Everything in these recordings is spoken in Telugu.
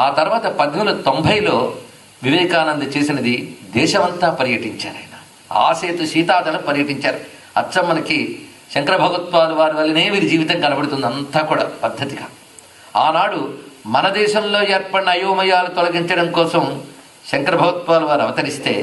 ఆ తర్వాత పద్దెనిమిది వందల తొంభైలో వివేకానంద చేసినది దేశమంతా పర్యటించారు ఆయన. ఆసేతు సీతాదళం పర్యటించారు. అచ్చం మనకి శంకర భగవత్పాదు వారి వల్లనే వీరి జీవితం కనబడుతుంది అంతా కూడా పద్ధతిగా. ఆనాడు మన దేశంలో ఏర్పడిన అయోమయాలు తొలగించడం కోసం శంకర భగవత్పాల్ వారు అవతరిస్తే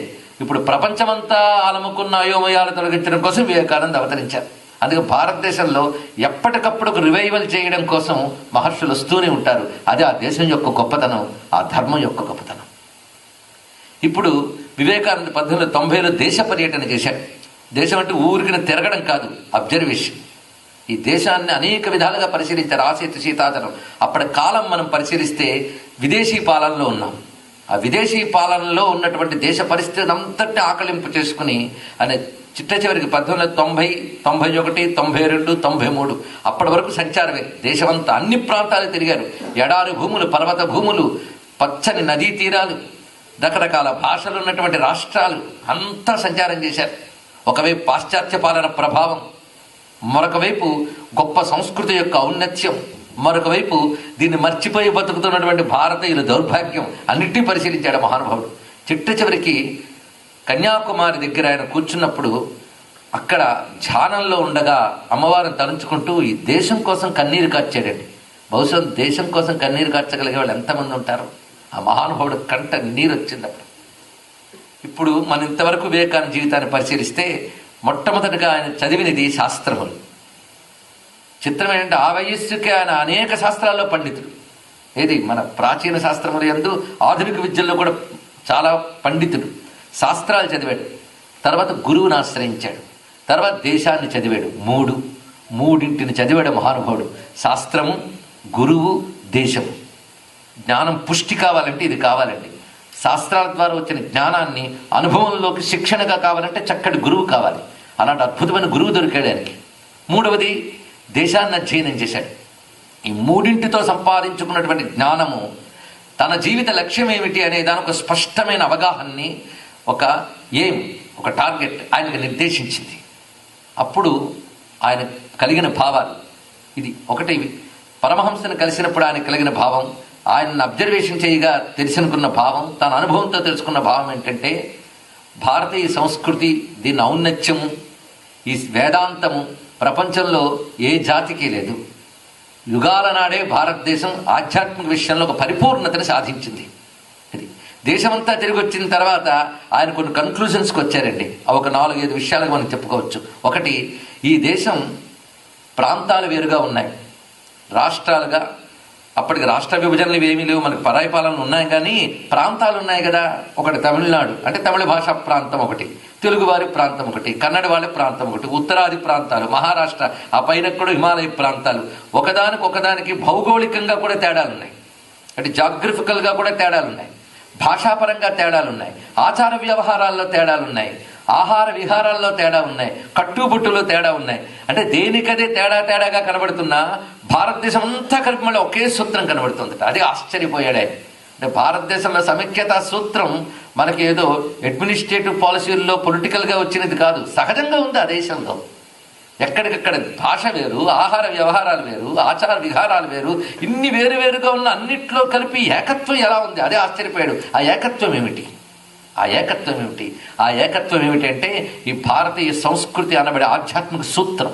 ఇప్పుడు ప్రపంచమంతా అలముకున్న అయోమయాలు తొలగించడం కోసం వివేకానంద అవతరించారు. అందుకే భారతదేశంలో ఎప్పటికప్పుడు ఒక రివైవల్ చేయడం కోసం మహర్షులు వస్తూనే ఉంటారు. అది ఆ దేశం యొక్క గొప్పతనం ఆ ధర్మం యొక్క గొప్పతనం. ఇప్పుడు వివేకానంద పద్దెనిమిది తొంభైలో దేశ పర్యటన చేశాడు. దేశం అంటే ఊరికిన తిరగడం కాదు అబ్జర్వేషన్ ఈ దేశాన్ని అనేక విధాలుగా పరిశీలించారు ఆసేతు సీతాచలం అప్పటి కాలం మనం పరిశీలిస్తే విదేశీ పాలనలో ఉన్నాం. ఆ విదేశీ పాలనలో ఉన్నటువంటి దేశ పరిస్థితిని అంతటి ఆకలింపు చేసుకుని అనే చిట్ట చివరికి పద్దెనిమిది వందల తొంభై తొంభై ఒకటి తొంభై రెండు తొంభై మూడు అప్పటి వరకు సంచారమే. దేశమంతా అన్ని ప్రాంతాలు తిరిగారు. ఎడారి భూములు పర్వత భూములు పచ్చని నదీ తీరాలు రకరకాల భాషలు ఉన్నటువంటి రాష్ట్రాలు అంతా సంచారం చేశారు. ఒకవైపు పాశ్చాత్య పాలన ప్రభావం మరొక వైపు గొప్ప సంస్కృతి యొక్క ఔన్నత్యం మరొక వైపు దీన్ని మర్చిపోయి బతుకుతున్నటువంటి భారతీయుల దౌర్భాగ్యం అన్నిటినీ పరిశీలించాడు మహానుభావుడు. చిట్ట చివరికి కన్యాకుమారి దగ్గర ఆయన కూర్చున్నప్పుడు అక్కడ ధ్యానంలో ఉండగా అమ్మవారిని తలుచుకుంటూ ఈ దేశం కోసం కన్నీరు కార్చాడండి. బహుశా దేశం కోసం కన్నీరు కార్చగలిగే వాళ్ళు ఎంతమంది ఉంటారు? ఆ మహానుభావుడు కంట నీరు వచ్చింది అప్పుడు ఇప్పుడు మన ఇంతవరకు వివేకానంద జీవితాన్ని పరిశీలిస్తే మొట్టమొదటిగా ఆయన చదివినది శాస్త్రములు. చిత్రం ఏంటంటే ఆ వయస్సుకి ఆయన అనేక శాస్త్రాల్లో పండితుడు. ఏది? మన ప్రాచీన శాస్త్రములు ఎందు ఆధునిక విద్యల్లో కూడా చాలా పండితుడు. శాస్త్రాలు చదివాడు. తర్వాత గురువుని ఆశ్రయించాడు. తర్వాత దేశాన్ని చదివాడు. మూడు. మూడింటిని చదివాడు మహానుభావుడు. శాస్త్రము గురువు దేశము. జ్ఞానం పుష్టి కావాలంటే ఇది కావాలండి. శాస్త్రాల ద్వారా వచ్చిన జ్ఞానాన్ని అనుభవంలోకి శిక్షణగా కావాలంటే చక్కటి గురువు కావాలి. అలాంటి అద్భుతమైన గురువు దొరికాడు ఆయనకి. మూడవది దేశాన్ని అధ్యయనం చేశాడు. ఈ మూడింటితో సంపాదించుకున్నటువంటి జ్ఞానము తన జీవిత లక్ష్యం ఏమిటి అనే దాని ఒక స్పష్టమైన అవగాహనని ఒక ఏం ఒక టార్గెట్ ఆయనకు నిర్దేశించింది. అప్పుడు ఆయన కలిగిన భావాలు ఇది ఒకటి. పరమహంసను కలిసినప్పుడు ఆయన కలిగిన భావం ఆయనను అబ్జర్వేషన్ చేయగా తెలిసినుకున్న భావం తన అనుభవంతో తెలుసుకున్న భావం ఏంటంటే భారతీయ సంస్కృతి దీని ఔన్నత్యము ఈ వేదాంతము ప్రపంచంలో ఏ జాతికి లేదు. యుగాల నాడే భారతదేశం ఆధ్యాత్మిక విషయంలో ఒక పరిపూర్ణతని సాధించింది. దేశమంతా తిరిగి వచ్చిన తర్వాత ఆయన కొన్ని కన్క్లూజన్స్కి వచ్చారండి. ఒక నాలుగైదు విషయాలకు మనం చెప్పుకోవచ్చు. ఒకటి ఈ దేశం ప్రాంతాలు వేరుగా ఉన్నాయి. రాష్ట్రాలుగా అప్పటికి రాష్ట్ర విభజనలు ఏమీ లేవు మనకి పరాయి పాలనలు ఉన్నాయి కానీ ప్రాంతాలు ఉన్నాయి కదా. ఒకటి తమిళనాడు అంటే తమిళ భాషా ప్రాంతం ఒకటి తెలుగువారి ప్రాంతం ఒకటి కన్నడ వాళ్ళ ప్రాంతం ఒకటి ఉత్తరాది ప్రాంతాలు మహారాష్ట్ర ఆ పైన కూడా హిమాలయ ప్రాంతాలు. ఒకదానికి ఒకదానికి భౌగోళికంగా కూడా తేడాలున్నాయి. అంటే జాగ్రఫికల్గా కూడా తేడాలు ఉన్నాయి భాషాపరంగా తేడాలు ఉన్నాయి ఆచార వ్యవహారాల్లో తేడాలున్నాయి. ఆహార విహారాల్లో తేడా ఉన్నాయి. కట్టుబుట్టులో తేడా ఉన్నాయి. అంటే దేనికదే తేడా తేడాగా కనబడుతున్నా భారతదేశం అంతా కలిపి మళ్ళీ ఒకే సూత్రం కనబడుతుంది అది ఆశ్చర్యపోయాడే. అంటే భారతదేశంలో సమైక్యత సూత్రం మనకి ఏదో అడ్మినిస్ట్రేటివ్ పాలసీల్లో పొలిటికల్గా వచ్చినది కాదు. సహజంగా ఉంది ఆ దేశంలో. ఎక్కడికక్కడ భాష వేరు ఆహార వ్యవహారాలు వేరు ఆచార విహారాలు వేరు ఇన్ని వేరు వేరుగా ఉన్న అన్నిట్లో కలిపి ఏకత్వం ఎలా ఉంది? అదే ఆశ్చర్యపోయాడు. ఆ ఏకత్వం ఏమిటి? ఆ ఏకత్వం ఏమిటి? ఆ ఏకత్వం ఏమిటంటే ఈ భారతీయ సంస్కృతి అనబడే ఆధ్యాత్మిక సూత్రం.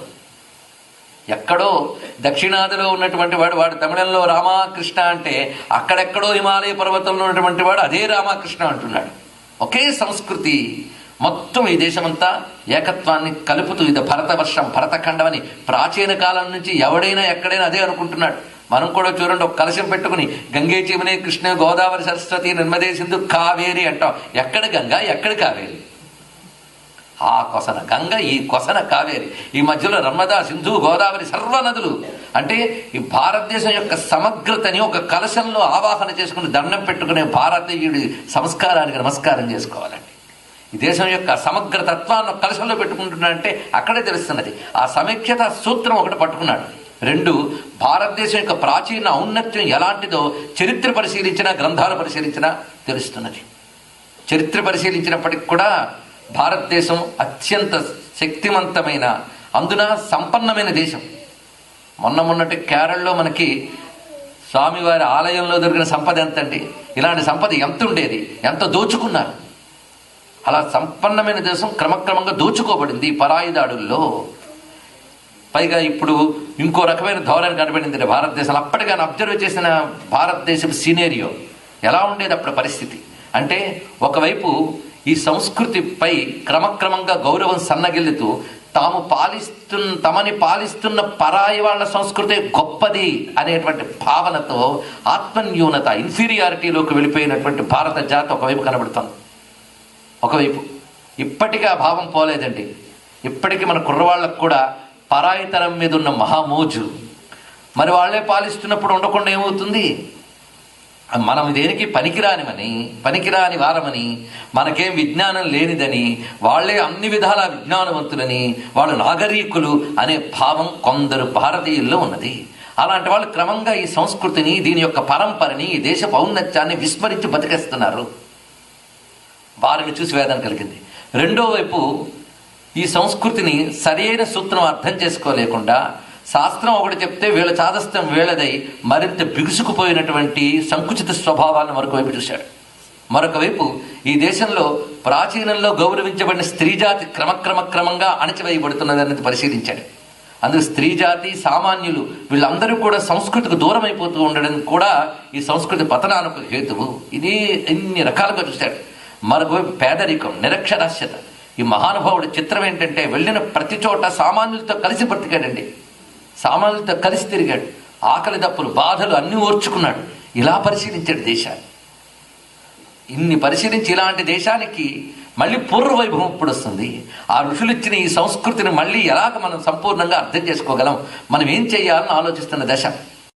ఎక్కడో దక్షిణాదిలో ఉన్నటువంటి వాడు వాడు తమిళంలో రామకృష్ణ అంటే అక్కడెక్కడో హిమాలయ పర్వతంలో ఉన్నటువంటి వాడు అదే రామకృష్ణ అంటున్నాడు. ఒకే సంస్కృతి. మొత్తం ఈ దేశమంతా ఏకత్వాన్ని కలుపుతూ ఇది భరతవర్షం భరతఖండం అని ప్రాచీన కాలం నుంచి ఎవడైనా ఎక్కడైనా అదే అనుకుంటున్నాడు. మనం కూడా చూడండి ఒక కలశం పెట్టుకుని గంగే చీమనే కృష్ణ గోదావరి సరస్వతి నిర్మదే సింధు కావేరి అంటాం. ఎక్కడ గంగా ఎక్కడ కావేరి? ఆ కొసన గంగ ఈ కొసన కావేరి. ఈ మధ్యలో నర్మదా సింధు గోదావరి సర్వ నదులు. అంటే ఈ భారతదేశం యొక్క సమగ్రతని ఒక కలశంలో ఆవాహన చేసుకుని దండం పెట్టుకునే భారతీయుడి సంస్కారానికి నమస్కారం చేసుకోవాలండి. ఈ దేశం యొక్క సమగ్ర తత్వాన్ని ఒక కలశంలో పెట్టుకుంటున్నాడంటే అక్కడే తెలుస్తున్నది. ఆ సమైక్యత సూత్రం ఒకటి పట్టుకున్నాడు. రెండు భారతదేశం యొక్క ప్రాచీన ఔన్నత్యం ఎలాంటిదో చరిత్ర పరిశీలించినా గ్రంథాలు పరిశీలించినా తెలుస్తున్నది. చరిత్ర పరిశీలించినప్పటికి కూడా భారతదేశం అత్యంత శక్తివంతమైన అందున సంపన్నమైన దేశం. మొన్న మొన్నటి కేరళలో మనకి స్వామివారి ఆలయంలో దొరికిన సంపద ఎంతండి? ఇలాంటి సంపద ఎంత ఉండేది ఎంత దోచుకున్నారు? అలా సంపన్నమైన దేశం క్రమక్రమంగా దోచుకోబడింది ఈ పరాయి దాడుల్లో పైగా ఇప్పుడు ఇంకో రకమైన ధోరణి కనబడింది భారతదేశం. అప్పటికైనా అబ్జర్వ్ చేసిన భారతదేశం సీనేరియో ఎలా ఉండేది అప్పుడు పరిస్థితి? అంటే ఒకవైపు ఈ సంస్కృతిపై క్రమక్రమంగా గౌరవం సన్నగిల్లుతూ తాము పాలిస్తున్న తమని పాలిస్తున్న పరాయి వాళ్ళ సంస్కృతి గొప్పది అనేటువంటి భావనతో ఆత్మన్యూనత ఇన్ఫీరియారిటీలోకి వెళ్ళిపోయినటువంటి భారత జాతి ఒకవైపు కనబడుతుంది. ఒకవైపు ఇప్పటికీ ఆ భావం పోలేదండి. ఇప్పటికీ మన కుర్రవాళ్ళకు కూడా పరాయితనం మీద ఉన్న మహామోజు. మరి వాళ్ళే పాలిస్తున్నప్పుడు ఉండకుండా ఏమవుతుంది? మనం దేనికి పనికిరానిమని పనికిరాని వారమని మనకేం విజ్ఞానం లేనిదని వాళ్ళే అన్ని విధాల విజ్ఞానవంతులని వాళ్ళు నాగరీకులు అనే భావం కొందరు భారతీయుల్లో ఉన్నది. అలాంటి వాళ్ళు క్రమంగా ఈ సంస్కృతిని దీని యొక్క పరంపరని ఈ దేశ ఔన్నత్యాన్ని విస్మరించి బతికేస్తున్నారు. వారిని చూసి వేదన కలిగింది. రెండో వైపు ఈ సంస్కృతిని సరైన సూత్రం అర్థం చేసుకోలేకుండా శాస్త్రం ఒకటి చెప్తే వీళ్ళ చాదస్తం వీళ్ళదై మరింత బిగుసుకుపోయినటువంటి సంకుచిత స్వభావాలను మరొక వైపు చూశాడు. మరొక వైపు ఈ దేశంలో ప్రాచీనంలో గౌరవించబడిన స్త్రీజాతి క్రమక్రమక్రమంగా అణచివేయబడుతున్నది అనేది పరిశీలించాడు. అందుకు స్త్రీ జాతి సామాన్యులు వీళ్ళందరూ కూడా సంస్కృతికి దూరం అయిపోతూ ఉండడం కూడా ఈ సంస్కృతి పతనానికి హేతువు. ఇది ఇన్ని రకాలుగా చూశాడు. మరొకవైపు పేదరికం నిరక్షరాస్యత. ఈ మహానుభావుడు చిత్రం ఏంటంటే వెళ్ళిన ప్రతి చోట సామాన్యులతో కలిసి బ్రతికాడండి. సామాన్యులతో కలిసి తిరిగాడు. ఆకలి దప్పులు బాధలు అన్నీ ఓర్చుకున్నాడు. ఇలా పరిశీలించాడు దేశాన్ని. ఇన్ని పరిశీలించి ఇలాంటి దేశానికి మళ్ళీ పూర్వవైభవం ఇప్పుడు వస్తుంది. ఆ ఋషులు ఇచ్చిన ఈ సంస్కృతిని మళ్ళీ ఎలాగ మనం సంపూర్ణంగా అర్థం చేసుకోగలం? మనం ఏం చేయాలని ఆలోచిస్తున్న దశ?